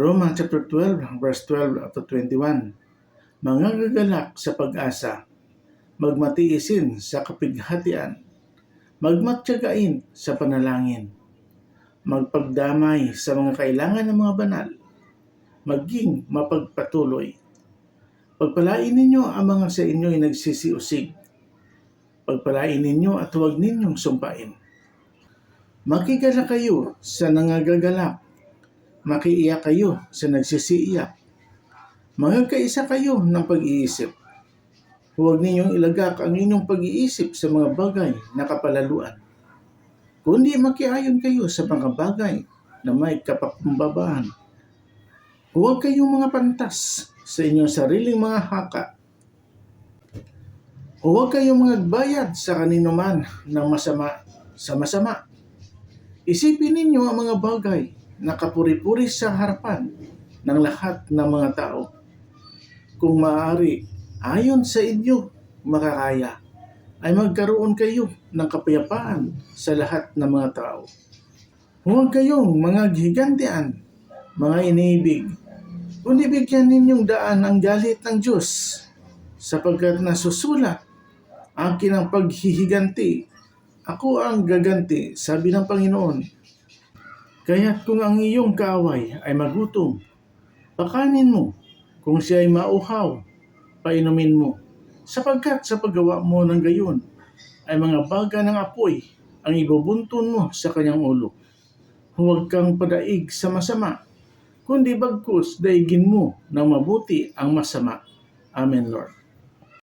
Romans chapter 12, verse 12 up to 21. Mangangagalak sa pag-asa, magmatiisin sa kapighatian, magmatsyagain sa panalangin, magpagdamay sa mga kailangan ng mga banal, maging mapagpatuloy. Pagpalain ninyo ang mga sa inyo'y nagsisiusig. Pagpalain ninyo at huwag ninyong sumpain. Makigala kayo sa nangagagalak. Makiiyak kayo sa nagsisiiyak. Magkaisa kayo ng pag-iisip. Huwag ninyong ilagak ang inyong pag-iisip sa mga bagay na kapalaluan. Kundi makiayon kayo sa mga bagay na may kapakumbabaan. Huwag kayong mga pantas sa inyong sariling mga haka. Huwag kayong magbayad sa kanino man ng masama sa masama. Isipin ninyo ang mga bagay na kapuri-puri sa harapan ng lahat ng mga tao. Kung maaari, ayon sa inyo makakaya, ay magkaroon kayo ng kapayapaan sa lahat ng mga tao. Huwag kayong mga gigantian, mga iniibig, kundi bigyan ninyong daan ang galit ng Diyos sapagkat nasusulat akin ang paghihiganti. Ako ang gaganti, sabi ng Panginoon. Kaya't kung ang iyong kaaway ay magutom, pakanin mo. Kung siya ay mauhaw, painumin mo. Sapagkat sa paggawa mo ng gayon, ay mga baga ng apoy ang ibubuntun mo sa kanyang ulo. Huwag kang padaig sa masama, kundi bagkus daigin mo ng mabuti ang masama. Amen, Lord.